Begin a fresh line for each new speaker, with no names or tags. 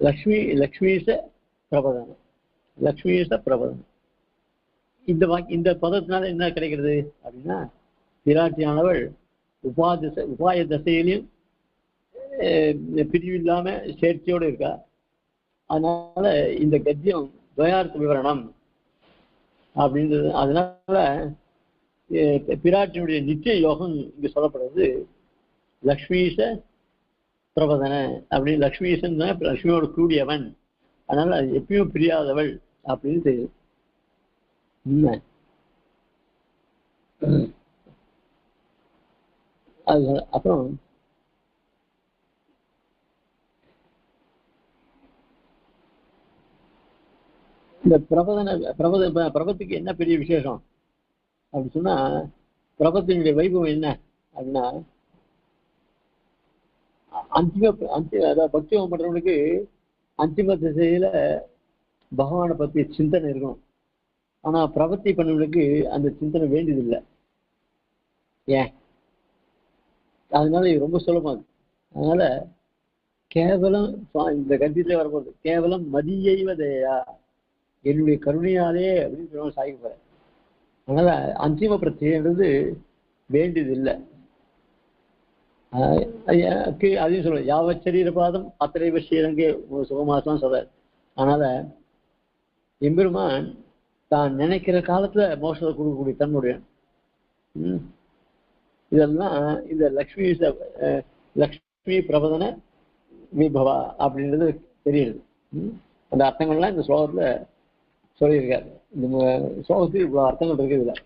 லக்ஷ்மி லக்ஷ்மீச பிரபதனம் லக்ஷ்மீச பிரபதனம் இந்த வாக்கி இந்த பதத்தினால என்ன கிடைக்கிறது அப்படின்னா பிராட்டியானவள் உபாதிச உபாய தசையிலையும் பிரிவு பிரிவில்லாம சேர்ச்சியோடு இருக்கா? அதனால இந்த கத்தியம் துவயார்த்த விவரணம் அப்படின்றது. அதனால பிராட்டினுடைய நித்திய யோகம் இங்கு சொல்லப்படுறது லக்ஷ்மீச பிரபதன. அப்படின்னு லக்ஷ்மீசன் தான் லக்ஷ்மியோட கூடியவன். அதனால அது எப்பயும் பிரியாதவள் அப்படின்னு தெரியுது உண்மை. அது அப்புறம் இந்த பிரபதன பிரபத பிரபத்துக்கு என்ன பெரிய விசேஷம்? அப்படி சொன்னா பிரபத்தினுடைய வைபவம் என்ன? அப்படின்னா அந்திம அந்தி அதாவது பக்திவம் பண்றவனுக்கு அந்திம திசையில பகவானை பத்தி சிந்தனை இருக்கணும். ஆனா பிரபத்தி பண்ணவனுக்கு அந்த சிந்தனை வேண்டியதில்லை. ஏன்? அதனால இது ரொம்ப சுலபம். அதனால கேவலம் இந்த கத்தியத்துல வரும்போது கேவலம் மதியைவதையா என்னுடைய கருணையாலே அப்படின்னு சொல்லுவாங்க சாய்க்கு போற அதனால அந்திம பிரச்சனைன்றது வேண்டியதில்லை. அதையும் சொல்லுவேன் யாவத் சரீர பாதம் அத்தனைவ ஸ்ரீரங்கே சுகமாசம் சொல்றார் அதனால எம்பெருமான் தான் நினைக்கிற காலத்துல மோசத்தை கொடுக்கக்கூடிய தன்னுடைய ம். இதெல்லாம் இந்த லக்ஷ்மி லக்ஷ்மி பிரபதன விபவா அப்படின்றது தெரியுது ம். அந்த அர்த்தங்கள்லாம் இந்த ஸ்லோகத்துல சொல்லியிருக்காரு இந்த மு- இவ்வளோ இவ்வளவு அர்த்தங்கள் இருக்குது இதில்